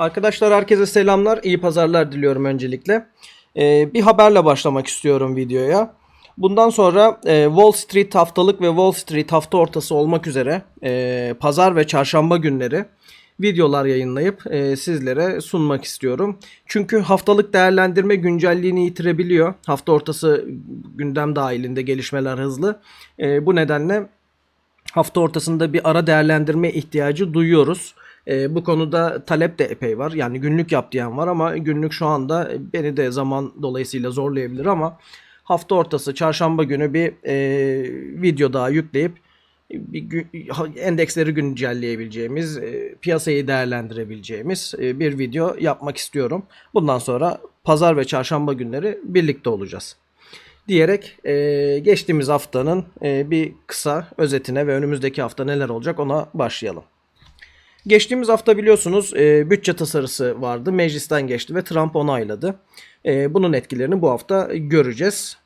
Arkadaşlar herkese selamlar, iyi pazarlar diliyorum öncelikle. Ee, bir haberle başlamak istiyorum videoya. Bundan sonra e, Wall Street haftalık ve Wall Street hafta ortası olmak üzere e, pazar ve çarşamba günleri videolar yayınlayıp e, sizlere sunmak istiyorum. Çünkü haftalık değerlendirme güncelliğini yitirebiliyor. Hafta ortası gündem dahilinde gelişmeler hızlı. E, bu nedenle hafta ortasında bir ara değerlendirme ihtiyacı duyuyoruz. E, bu konuda talep de epey var. Yani günlük yap diyen var ama günlük şu anda beni de zaman dolayısıyla zorlayabilir ama hafta ortası çarşamba günü bir e, video daha yükleyip bir endeksleri güncelleyebileceğimiz, e, piyasayı değerlendirebileceğimiz e, bir video yapmak istiyorum. Bundan sonra pazar ve çarşamba günleri birlikte olacağız diyerek e, geçtiğimiz haftanın e, bir kısa özetine ve önümüzdeki hafta neler olacak ona başlayalım. Geçtiğimiz hafta biliyorsunuz e, bütçe tasarısı vardı. Meclisten geçti ve Trump onayladı. E, bunun etkilerini bu hafta göreceğiz.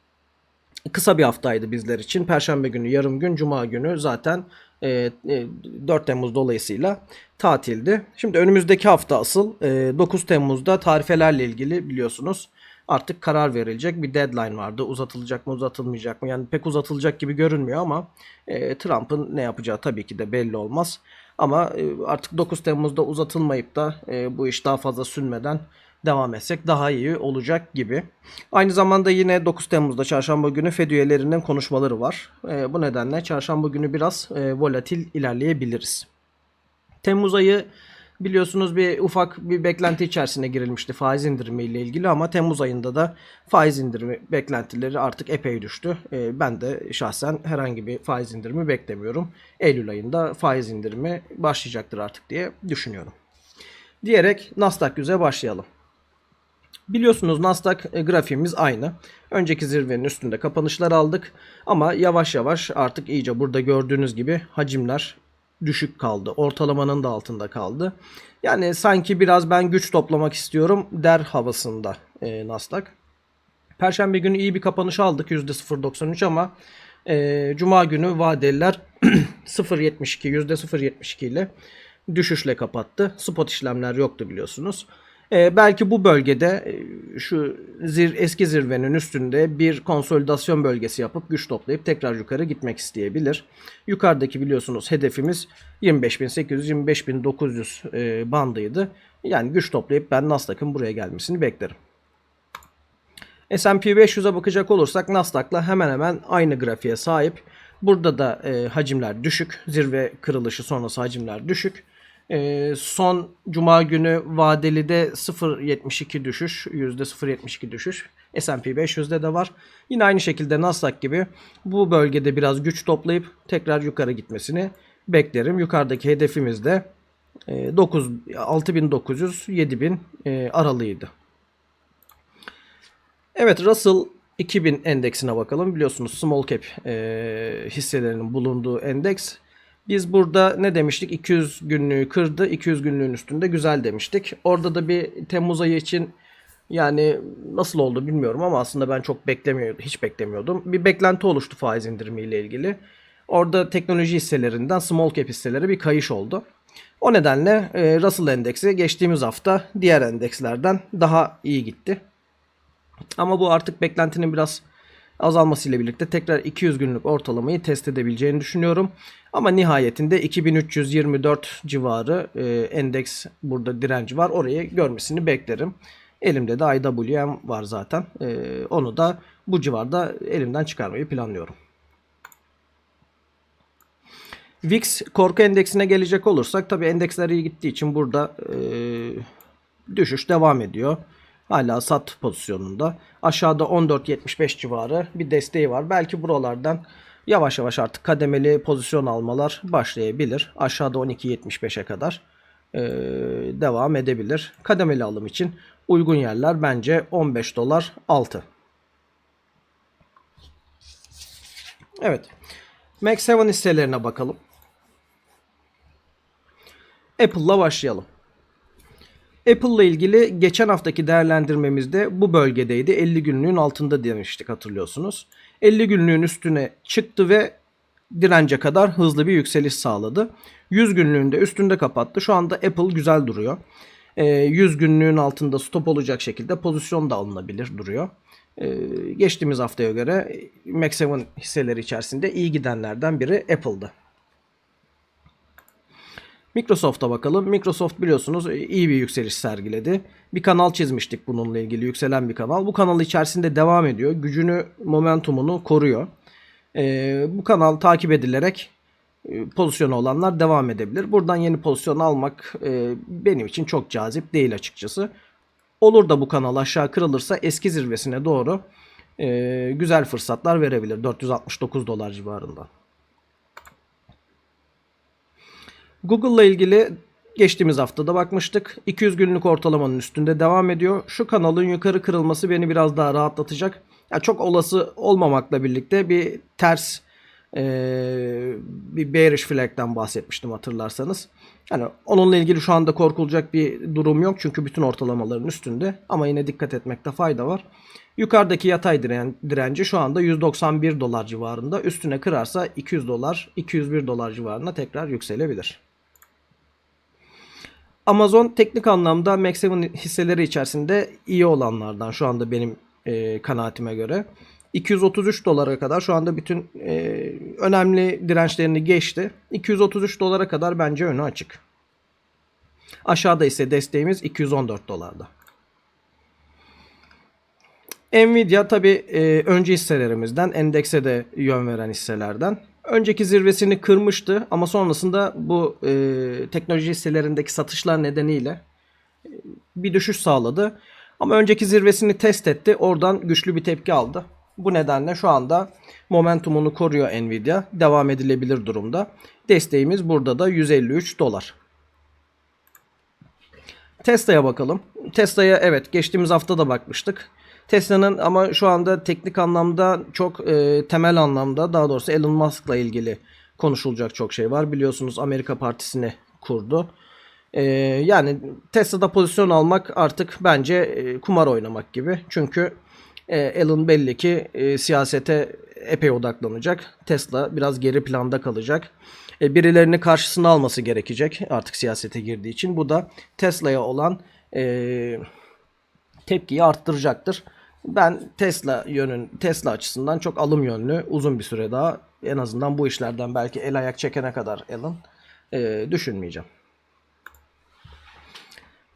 Kısa bir haftaydı bizler için. Perşembe günü, yarım gün, cuma günü zaten e, e, 4 Temmuz dolayısıyla tatildi. Şimdi önümüzdeki hafta asıl e, 9 Temmuz'da tarifelerle ilgili biliyorsunuz artık karar verilecek bir deadline vardı. Uzatılacak mı uzatılmayacak mı? Yani pek uzatılacak gibi görünmüyor ama e, Trump'ın ne yapacağı tabii ki de belli olmaz. Ama e, artık 9 Temmuz'da uzatılmayıp da e, bu iş daha fazla sünmeden devam etsek daha iyi olacak gibi. Aynı zamanda yine 9 Temmuz'da çarşamba günü Fed üyelerinin konuşmaları var. E, bu nedenle çarşamba günü biraz e, volatil ilerleyebiliriz. Temmuz ayı biliyorsunuz bir ufak bir beklenti içerisine girilmişti faiz indirimi ile ilgili ama Temmuz ayında da faiz indirimi beklentileri artık epey düştü. Ee, ben de şahsen herhangi bir faiz indirimi beklemiyorum. Eylül ayında faiz indirimi başlayacaktır artık diye düşünüyorum. Diyerek Nasdaq 100'e başlayalım. Biliyorsunuz Nasdaq e, grafiğimiz aynı. Önceki zirvenin üstünde kapanışlar aldık ama yavaş yavaş artık iyice burada gördüğünüz gibi hacimler düşük kaldı. Ortalamanın da altında kaldı. Yani sanki biraz ben güç toplamak istiyorum der havasında e, Nasdaq. Perşembe günü iyi bir kapanış aldık %0.93 ama e, Cuma günü vadeliler 0.72 %0.72 ile düşüşle kapattı. Spot işlemler yoktu biliyorsunuz. E, belki bu bölgede e, şu zir, eski zirvenin üstünde bir konsolidasyon bölgesi yapıp güç toplayıp tekrar yukarı gitmek isteyebilir. Yukarıdaki biliyorsunuz hedefimiz 25.800-25.900 e, bandıydı. Yani güç toplayıp ben Nasdaq'ın buraya gelmesini beklerim. S&P 500'e bakacak olursak Nasdaq'la hemen hemen aynı grafiğe sahip. Burada da e, hacimler düşük. Zirve kırılışı sonrası hacimler düşük. E, son cuma günü vadeli de 0.72 düşüş. %0.72 düşüş. S&P 500'de de var. Yine aynı şekilde Nasdaq gibi bu bölgede biraz güç toplayıp tekrar yukarı gitmesini beklerim. Yukarıdaki hedefimiz de e, 9 6900 7000 e, aralığıydı. Evet Russell 2000 endeksine bakalım. Biliyorsunuz small cap e, hisselerinin bulunduğu endeks. Biz burada ne demiştik? 200 günlüğü kırdı. 200 günlüğün üstünde güzel demiştik. Orada da bir Temmuz ayı için yani nasıl oldu bilmiyorum ama aslında ben çok beklemiyordum. Hiç beklemiyordum. Bir beklenti oluştu faiz indirimiyle ilgili. Orada teknoloji hisselerinden small cap hisselere bir kayış oldu. O nedenle e, Russell endeksi geçtiğimiz hafta diğer endekslerden daha iyi gitti. Ama bu artık beklentinin biraz azalmasıyla birlikte tekrar 200 günlük ortalamayı test edebileceğini düşünüyorum. Ama nihayetinde 2324 civarı e, endeks burada direnci var. Orayı görmesini beklerim. Elimde de IWM var zaten. E, onu da bu civarda elimden çıkarmayı planlıyorum. VIX korku endeksine gelecek olursak tabi endeksler iyi gittiği için burada e, düşüş devam ediyor. Hala sat pozisyonunda. Aşağıda 14.75 civarı bir desteği var. Belki buralardan yavaş yavaş artık kademeli pozisyon almalar başlayabilir. Aşağıda 12.75'e kadar e, devam edebilir. Kademeli alım için uygun yerler bence 15 dolar altı. Evet. Max 7 hisselerine bakalım. Apple'la başlayalım. Apple ile ilgili geçen haftaki değerlendirmemizde bu bölgedeydi. 50 günlüğün altında demiştik hatırlıyorsunuz. 50 günlüğün üstüne çıktı ve dirence kadar hızlı bir yükseliş sağladı. 100 günlüğünde üstünde kapattı. Şu anda Apple güzel duruyor. e, 100 günlüğün altında stop olacak şekilde pozisyon da alınabilir duruyor. E, geçtiğimiz haftaya göre Max 7 hisseleri içerisinde iyi gidenlerden biri Apple'dı. Microsoft'a bakalım. Microsoft biliyorsunuz iyi bir yükseliş sergiledi. Bir kanal çizmiştik bununla ilgili yükselen bir kanal. Bu kanal içerisinde devam ediyor. Gücünü, momentumunu koruyor. Ee, bu kanal takip edilerek e, pozisyonu olanlar devam edebilir. Buradan yeni pozisyon almak e, benim için çok cazip değil açıkçası. Olur da bu kanal aşağı kırılırsa eski zirvesine doğru e, güzel fırsatlar verebilir. 469 dolar civarında. Google'la ilgili geçtiğimiz haftada bakmıştık. 200 günlük ortalamanın üstünde devam ediyor. Şu kanalın yukarı kırılması beni biraz daha rahatlatacak. Ya çok olası olmamakla birlikte bir ters ee, bir bearish flag'den bahsetmiştim hatırlarsanız. Yani onunla ilgili şu anda korkulacak bir durum yok çünkü bütün ortalamaların üstünde ama yine dikkat etmekte fayda var. Yukarıdaki yatay diren, direnci şu anda 191 dolar civarında. Üstüne kırarsa 200 dolar, 201 dolar civarına tekrar yükselebilir. Amazon teknik anlamda Max 7 hisseleri içerisinde iyi olanlardan şu anda benim e, kanaatime göre. 233 dolara kadar şu anda bütün e, önemli dirençlerini geçti. 233 dolara kadar bence önü açık. Aşağıda ise desteğimiz 214 dolarda. Nvidia tabi e, önce hisselerimizden endekse de yön veren hisselerden. Önceki zirvesini kırmıştı ama sonrasında bu e, teknoloji hisselerindeki satışlar nedeniyle e, bir düşüş sağladı. Ama önceki zirvesini test etti. Oradan güçlü bir tepki aldı. Bu nedenle şu anda momentumunu koruyor Nvidia. Devam edilebilir durumda. Desteğimiz burada da 153 dolar. Tesla'ya bakalım. Tesla'ya evet geçtiğimiz hafta da bakmıştık. Tesla'nın ama şu anda teknik anlamda çok e, temel anlamda daha doğrusu Elon Musk'la ilgili konuşulacak çok şey var. Biliyorsunuz Amerika Partisi'ni kurdu. E, yani Tesla'da pozisyon almak artık bence e, kumar oynamak gibi. Çünkü e, Elon belli ki e, siyasete epey odaklanacak. Tesla biraz geri planda kalacak. E, birilerini karşısına alması gerekecek artık siyasete girdiği için. Bu da Tesla'ya olan e, tepkiyi arttıracaktır. Ben Tesla yönün Tesla açısından çok alım yönlü uzun bir süre daha en azından bu işlerden belki el ayak çekene kadar Elon e, düşünmeyeceğim.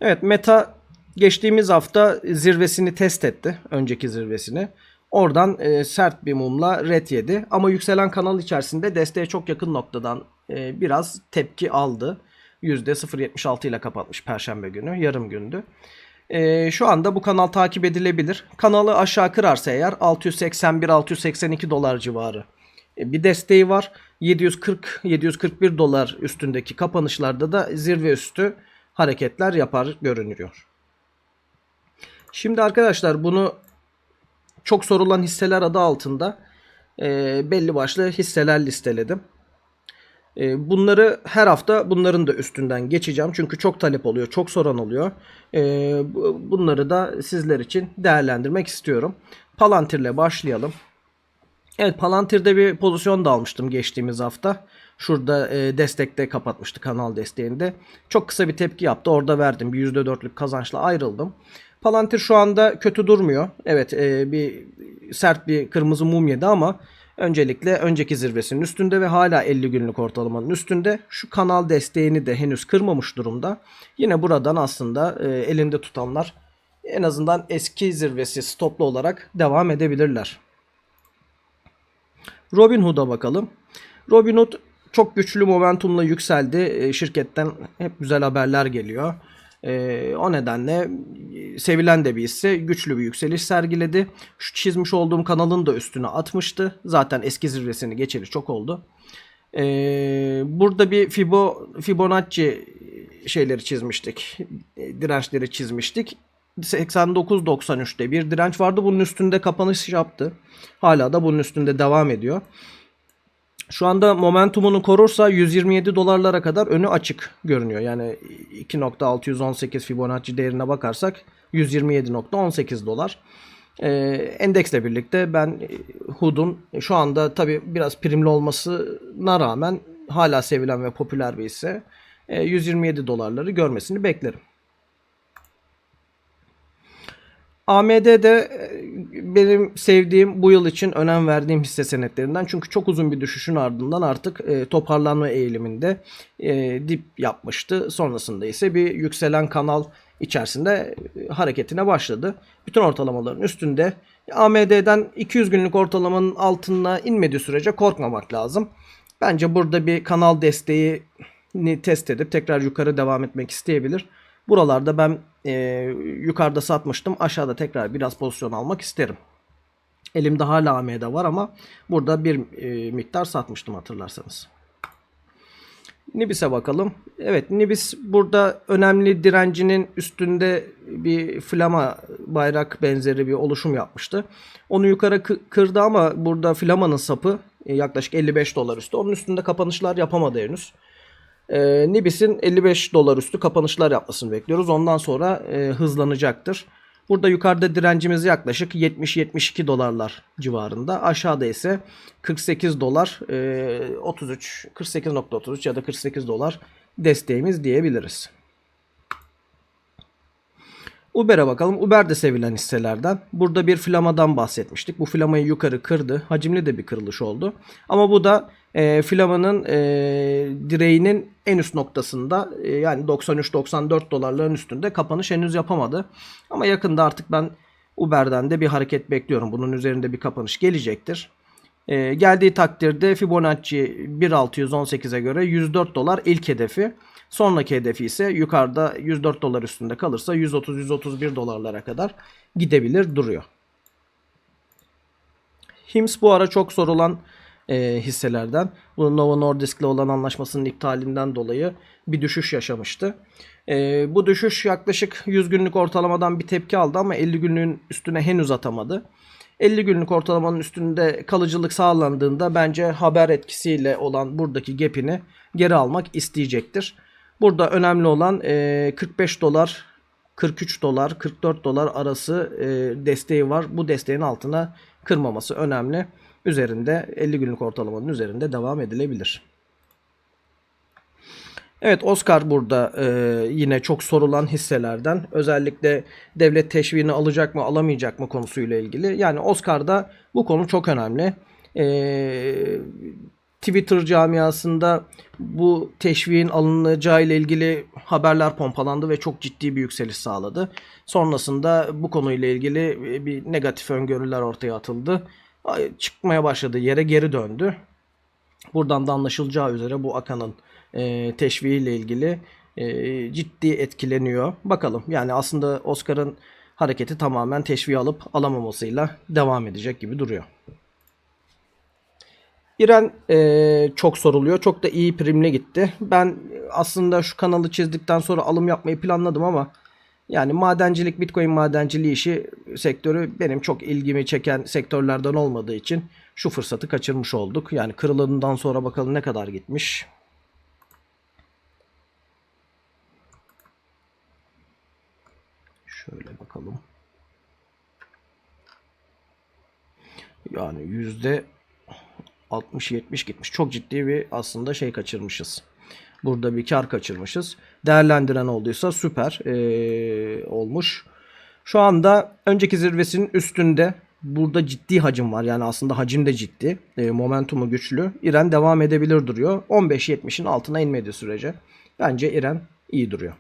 Evet Meta geçtiğimiz hafta zirvesini test etti. Önceki zirvesini. Oradan e, sert bir mumla red yedi. Ama yükselen kanal içerisinde desteğe çok yakın noktadan e, biraz tepki aldı. %0.76 ile kapatmış perşembe günü. Yarım gündü. E, şu anda bu kanal takip edilebilir. Kanalı aşağı kırarsa eğer 681-682 dolar civarı e, bir desteği var. 740-741 dolar üstündeki kapanışlarda da zirve üstü hareketler yapar görünüyor. Şimdi arkadaşlar bunu çok sorulan hisseler adı altında e, belli başlı hisseler listeledim. E, bunları her hafta bunların da üstünden geçeceğim. Çünkü çok talep oluyor, çok soran oluyor. E, bunları da sizler için değerlendirmek istiyorum. Palantir'le başlayalım. Evet Palantir'de bir pozisyon da almıştım geçtiğimiz hafta. Şurada e, destekte kapatmıştı kanal desteğinde. Çok kısa bir tepki yaptı. Orada verdim. Bir %4'lük kazançla ayrıldım. Palantir şu anda kötü durmuyor. Evet e, bir sert bir kırmızı mum yedi ama öncelikle önceki zirvesinin üstünde ve hala 50 günlük ortalamanın üstünde. Şu kanal desteğini de henüz kırmamış durumda. Yine buradan aslında e, elinde tutanlar en azından eski zirvesi stoplu olarak devam edebilirler. Robinhood'a bakalım. Robinhood çok güçlü momentumla yükseldi. E, şirketten hep güzel haberler geliyor. E, o nedenle sevilen de bir hisse güçlü bir yükseliş sergiledi. Şu çizmiş olduğum kanalın da üstüne atmıştı. Zaten eski zirvesini geçeli çok oldu. E, burada bir Fibo, Fibonacci şeyleri çizmiştik. Dirençleri çizmiştik. 89.93'te bir direnç vardı. Bunun üstünde kapanış yaptı. Hala da bunun üstünde devam ediyor. Şu anda momentumunu korursa 127 dolarlara kadar önü açık görünüyor. Yani 2.618 Fibonacci değerine bakarsak 127.18 dolar. Ee, endeksle birlikte ben HUD'un şu anda tabi biraz primli olmasına rağmen hala sevilen ve popüler bir hisse. Ee, 127 dolarları görmesini beklerim. AMD de e, benim sevdiğim bu yıl için önem verdiğim hisse senetlerinden. Çünkü çok uzun bir düşüşün ardından artık e, toparlanma eğiliminde e, dip yapmıştı. Sonrasında ise bir yükselen kanal içerisinde e, hareketine başladı. Bütün ortalamaların üstünde. AMD'den 200 günlük ortalamanın altına inmediği sürece korkmamak lazım. Bence burada bir kanal desteğini test edip tekrar yukarı devam etmek isteyebilir. Buralarda ben e, yukarıda satmıştım. Aşağıda tekrar biraz pozisyon almak isterim. Elimde hala AMD var ama burada bir e, miktar satmıştım hatırlarsanız. Nibis'e bakalım. Evet Nibis burada önemli direncinin üstünde bir flama bayrak benzeri bir oluşum yapmıştı. Onu yukarı kı- kırdı ama burada flamanın sapı e, yaklaşık 55 dolar üstü. Onun üstünde kapanışlar yapamadı henüz. E, Nibis'in 55 dolar üstü kapanışlar yapmasını bekliyoruz. Ondan sonra e, hızlanacaktır. Burada yukarıda direncimiz yaklaşık 70-72 dolarlar civarında. Aşağıda ise 48 dolar, e, 33, 48.33 ya da 48 dolar desteğimiz diyebiliriz. Uber'e bakalım. Uber de sevilen hisselerden. Burada bir flamadan bahsetmiştik. Bu flamayı yukarı kırdı. Hacimli de bir kırılış oldu. Ama bu da e, flamanın e, direğinin en üst noktasında e, yani 93-94 dolarların üstünde kapanış henüz yapamadı. Ama yakında artık ben Uber'den de bir hareket bekliyorum. Bunun üzerinde bir kapanış gelecektir. E, geldiği takdirde Fibonacci 1618'e göre 104 dolar ilk hedefi. Sonraki hedefi ise yukarıda 104 dolar üstünde kalırsa 130-131 dolarlara kadar gidebilir duruyor. HIMS bu ara çok sorulan e, hisselerden. Bu Novo Nordisk'le olan anlaşmasının iptalinden dolayı bir düşüş yaşamıştı. E, bu düşüş yaklaşık 100 günlük ortalamadan bir tepki aldı ama 50 günlüğün üstüne henüz atamadı. 50 günlük ortalamanın üstünde kalıcılık sağlandığında bence haber etkisiyle olan buradaki gap'ini geri almak isteyecektir. Burada önemli olan e, 45 dolar 43 dolar 44 dolar arası e, desteği var. Bu desteğin altına kırmaması önemli. Üzerinde 50 günlük ortalamanın üzerinde devam edilebilir. Evet Oscar burada e, yine çok sorulan hisselerden. Özellikle devlet teşviğini alacak mı alamayacak mı konusuyla ilgili. Yani Oscar'da bu konu çok önemli. E, Twitter camiasında bu teşviğin alınacağı ile ilgili haberler pompalandı ve çok ciddi bir yükseliş sağladı. Sonrasında bu konuyla ilgili bir negatif öngörüler ortaya atıldı. Çıkmaya başladığı yere geri döndü. Buradan da anlaşılacağı üzere bu Akan'ın e, teşviğiyle ilgili e, ciddi etkileniyor. Bakalım yani aslında Oscar'ın hareketi tamamen teşviği alıp alamamasıyla devam edecek gibi duruyor. İren e, çok soruluyor. Çok da iyi primle gitti. Ben aslında şu kanalı çizdikten sonra alım yapmayı planladım ama yani madencilik, Bitcoin madenciliği işi sektörü benim çok ilgimi çeken sektörlerden olmadığı için şu fırsatı kaçırmış olduk. Yani kırılımından sonra bakalım ne kadar gitmiş. Şöyle bakalım. Yani yüzde 60-70 gitmiş. Çok ciddi bir aslında şey kaçırmışız. Burada bir kar kaçırmışız. Değerlendiren olduysa süper ee, olmuş. Şu anda önceki zirvesinin üstünde. Burada ciddi hacim var. Yani aslında hacim de ciddi. E, momentumu güçlü. İren devam edebilir duruyor. 15-70'in altına inmediği sürece. Bence İren iyi duruyor.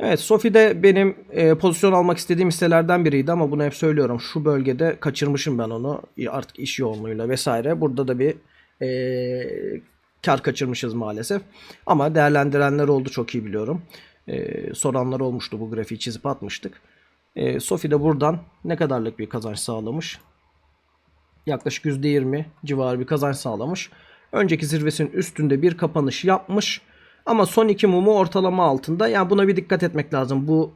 Evet Sofi'de benim e, pozisyon almak istediğim hisselerden biriydi ama bunu hep söylüyorum. Şu bölgede kaçırmışım ben onu artık iş yoğunluğuyla vesaire. Burada da bir e, kar kaçırmışız maalesef. Ama değerlendirenler oldu çok iyi biliyorum. E, soranlar olmuştu bu grafiği çizip atmıştık. E, Sofi de buradan ne kadarlık bir kazanç sağlamış? Yaklaşık %20 civarı bir kazanç sağlamış. Önceki zirvesinin üstünde bir kapanış yapmış. Ama son iki mumu ortalama altında. Yani buna bir dikkat etmek lazım. Bu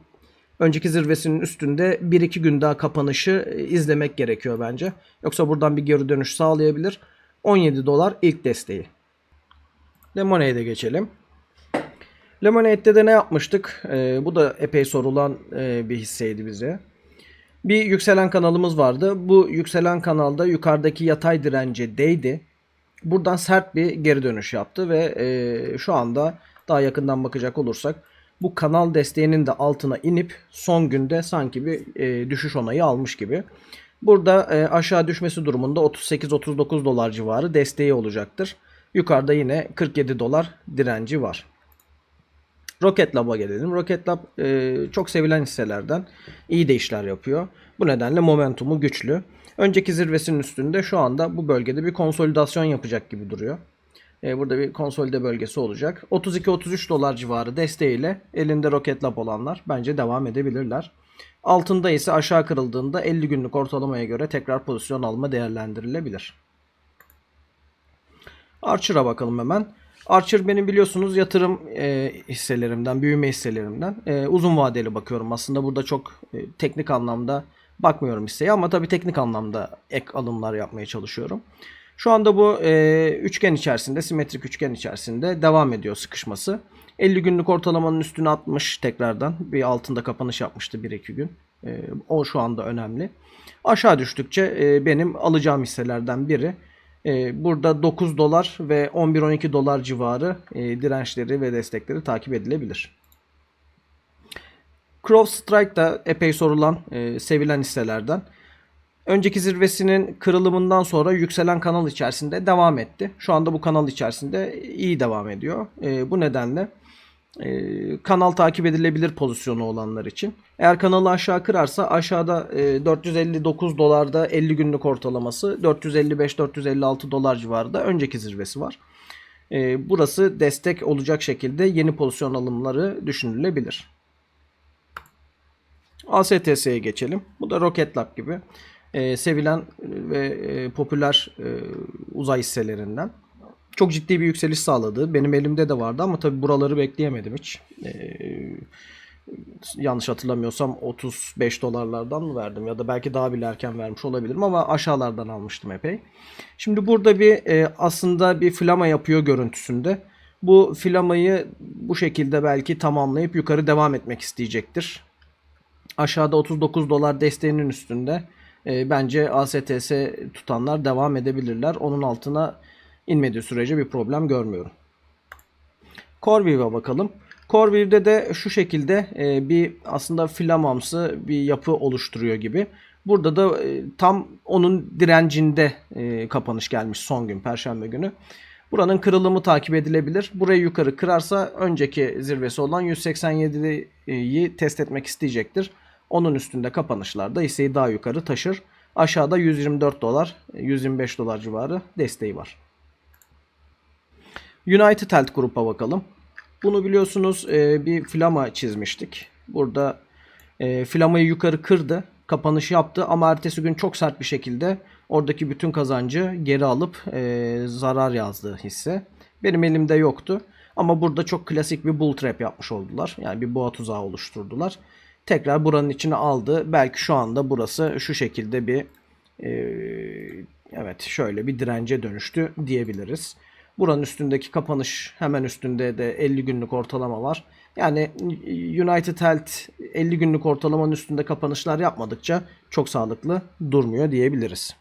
önceki zirvesinin üstünde 1-2 gün daha kapanışı izlemek gerekiyor bence. Yoksa buradan bir geri dönüş sağlayabilir. 17 dolar ilk desteği. Lemonade'e geçelim. Lemonade'de de ne yapmıştık? Ee, bu da epey sorulan e, bir hisseydi bize. Bir yükselen kanalımız vardı. Bu yükselen kanalda yukarıdaki yatay dirence değdi. Buradan sert bir geri dönüş yaptı ve e, şu anda daha yakından bakacak olursak bu kanal desteğinin de altına inip son günde sanki bir e, düşüş onayı almış gibi. Burada e, aşağı düşmesi durumunda 38-39 dolar civarı desteği olacaktır. Yukarıda yine 47 dolar direnci var. Rocket Lab'a gelelim. Rocket Lab e, çok sevilen hisselerden iyi de işler yapıyor. Bu nedenle momentumu güçlü. Önceki zirvesinin üstünde şu anda bu bölgede bir konsolidasyon yapacak gibi duruyor. E, burada bir konsolide bölgesi olacak. 32-33 dolar civarı desteğiyle elinde Rocket Lab olanlar bence devam edebilirler. Altında ise aşağı kırıldığında 50 günlük ortalamaya göre tekrar pozisyon alma değerlendirilebilir. Archer'a bakalım hemen. Archer benim biliyorsunuz yatırım e, hisselerimden, büyüme hisselerimden. E, uzun vadeli bakıyorum. Aslında burada çok e, teknik anlamda bakmıyorum hisseye ama tabii teknik anlamda ek alımlar yapmaya çalışıyorum. Şu anda bu e, üçgen içerisinde, simetrik üçgen içerisinde devam ediyor sıkışması. 50 günlük ortalamanın üstüne atmış tekrardan. Bir altında kapanış yapmıştı 1-2 gün. E, o şu anda önemli. Aşağı düştükçe e, benim alacağım hisselerden biri. E, burada 9 dolar ve 11-12 dolar civarı e, dirençleri ve destekleri takip edilebilir. Crow Strike da epey sorulan, e, sevilen hisselerden. Önceki zirvesinin kırılımından sonra yükselen kanal içerisinde devam etti. Şu anda bu kanal içerisinde iyi devam ediyor. E, bu nedenle e, kanal takip edilebilir pozisyonu olanlar için. Eğer kanalı aşağı kırarsa aşağıda e, 459 dolarda 50 günlük ortalaması 455-456 dolar civarında önceki zirvesi var. E, burası destek olacak şekilde yeni pozisyon alımları düşünülebilir. ASTS'ye geçelim. Bu da Rocket Lab gibi e, sevilen ve e, popüler e, uzay hisselerinden. Çok ciddi bir yükseliş sağladı. Benim elimde de vardı ama tabi buraları bekleyemedim hiç. E, yanlış hatırlamıyorsam 35 dolarlardan mı verdim ya da belki daha bile erken vermiş olabilirim ama aşağılardan almıştım epey. Şimdi burada bir e, aslında bir flama yapıyor görüntüsünde. Bu flamayı bu şekilde belki tamamlayıp yukarı devam etmek isteyecektir. Aşağıda 39 dolar desteğinin üstünde e, bence ASTS tutanlar devam edebilirler. Onun altına inmediği sürece bir problem görmüyorum. CoreView'a bakalım. CoreView'de de şu şekilde e, bir aslında flamamsı bir yapı oluşturuyor gibi. Burada da e, tam onun direncinde e, kapanış gelmiş son gün Perşembe günü. Buranın kırılımı takip edilebilir. Burayı yukarı kırarsa önceki zirvesi olan 187'yi test etmek isteyecektir. Onun üstünde kapanışlarda hisseyi daha yukarı taşır. Aşağıda 124 dolar, 125 dolar civarı desteği var. United Health Group'a bakalım. Bunu biliyorsunuz e, bir flama çizmiştik. Burada e, flamayı yukarı kırdı. Kapanış yaptı ama ertesi gün çok sert bir şekilde oradaki bütün kazancı geri alıp e, zarar yazdı hisse. Benim elimde yoktu. Ama burada çok klasik bir bull trap yapmış oldular. Yani bir boğa tuzağı oluşturdular. Tekrar buranın içine aldı. Belki şu anda burası şu şekilde bir e, evet şöyle bir dirence dönüştü diyebiliriz. Buranın üstündeki kapanış hemen üstünde de 50 günlük ortalama var. Yani United Health 50 günlük ortalamanın üstünde kapanışlar yapmadıkça çok sağlıklı durmuyor diyebiliriz.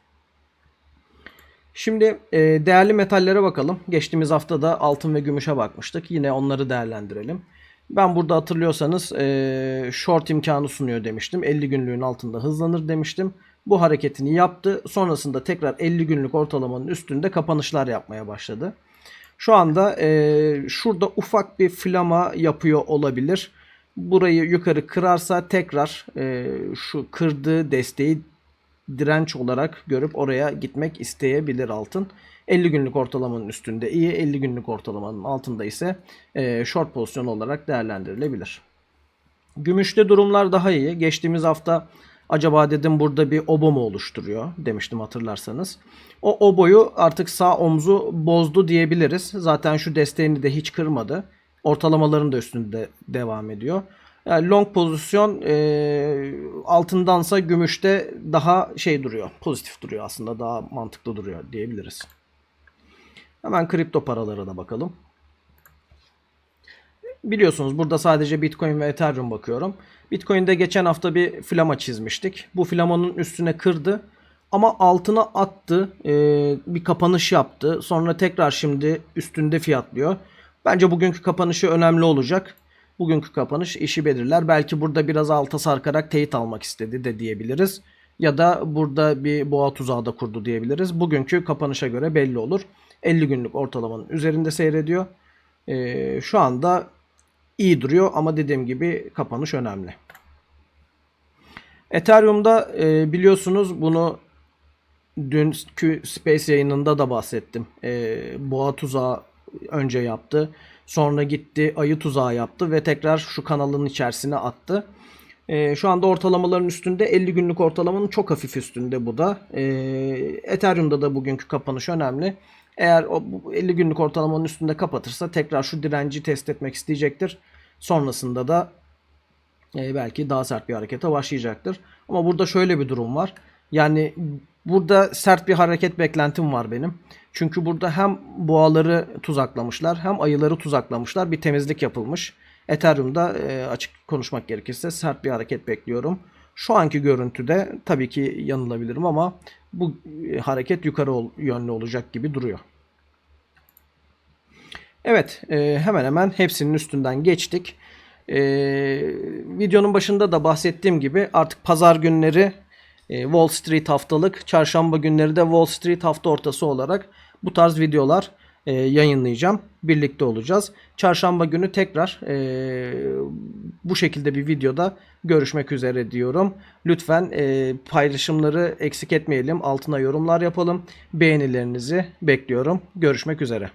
Şimdi e, değerli metallere bakalım. Geçtiğimiz hafta da altın ve gümüşe bakmıştık. Yine onları değerlendirelim. Ben burada hatırlıyorsanız e, short imkanı sunuyor demiştim. 50 günlüğün altında hızlanır demiştim. Bu hareketini yaptı. Sonrasında tekrar 50 günlük ortalamanın üstünde kapanışlar yapmaya başladı. Şu anda e, şurada ufak bir flama yapıyor olabilir. Burayı yukarı kırarsa tekrar e, şu kırdığı desteği direnç olarak görüp oraya gitmek isteyebilir altın. 50 günlük ortalamanın üstünde iyi, 50 günlük ortalamanın altında ise e, short pozisyon olarak değerlendirilebilir. Gümüşte durumlar daha iyi. Geçtiğimiz hafta acaba dedim burada bir obo mu oluşturuyor demiştim hatırlarsanız. O oboyu artık sağ omzu bozdu diyebiliriz. Zaten şu desteğini de hiç kırmadı. Ortalamaların da üstünde devam ediyor. Yani long pozisyon e, altındansa gümüşte daha şey duruyor. Pozitif duruyor aslında. Daha mantıklı duruyor diyebiliriz. Hemen kripto paralara da bakalım. Biliyorsunuz burada sadece Bitcoin ve Ethereum bakıyorum. Bitcoin'de geçen hafta bir flama çizmiştik. Bu flamanın üstüne kırdı. Ama altına attı. E, bir kapanış yaptı. Sonra tekrar şimdi üstünde fiyatlıyor. Bence bugünkü kapanışı önemli olacak. Bugünkü kapanış işi belirler. Belki burada biraz alta sarkarak teyit almak istedi de diyebiliriz. Ya da burada bir boğa tuzağı da kurdu diyebiliriz. Bugünkü kapanışa göre belli olur. 50 günlük ortalamanın üzerinde seyrediyor. Ee, şu anda iyi duruyor ama dediğim gibi kapanış önemli. Ethereum'da e, biliyorsunuz bunu dünkü Space yayınında da bahsettim. E, boğa tuzağı önce yaptı. Sonra gitti ayı tuzağı yaptı ve tekrar şu kanalın içerisine attı. E, şu anda ortalamaların üstünde 50 günlük ortalamanın çok hafif üstünde bu da. E, Ethereum'da da bugünkü kapanış önemli. Eğer o bu 50 günlük ortalamanın üstünde kapatırsa tekrar şu direnci test etmek isteyecektir. Sonrasında da e, belki daha sert bir harekete başlayacaktır. Ama burada şöyle bir durum var. Yani burada sert bir hareket beklentim var benim. Çünkü burada hem boğaları tuzaklamışlar hem ayıları tuzaklamışlar. Bir temizlik yapılmış. Ethereum'da e, açık konuşmak gerekirse sert bir hareket bekliyorum. Şu anki görüntüde tabii ki yanılabilirim ama bu e, hareket yukarı yönlü olacak gibi duruyor. Evet, e, hemen hemen hepsinin üstünden geçtik. E, videonun başında da bahsettiğim gibi artık pazar günleri Wall Street haftalık, çarşamba günleri de Wall Street hafta ortası olarak bu tarz videolar e, yayınlayacağım. Birlikte olacağız. Çarşamba günü tekrar e, bu şekilde bir videoda görüşmek üzere diyorum. Lütfen e, paylaşımları eksik etmeyelim. Altına yorumlar yapalım. Beğenilerinizi bekliyorum. Görüşmek üzere.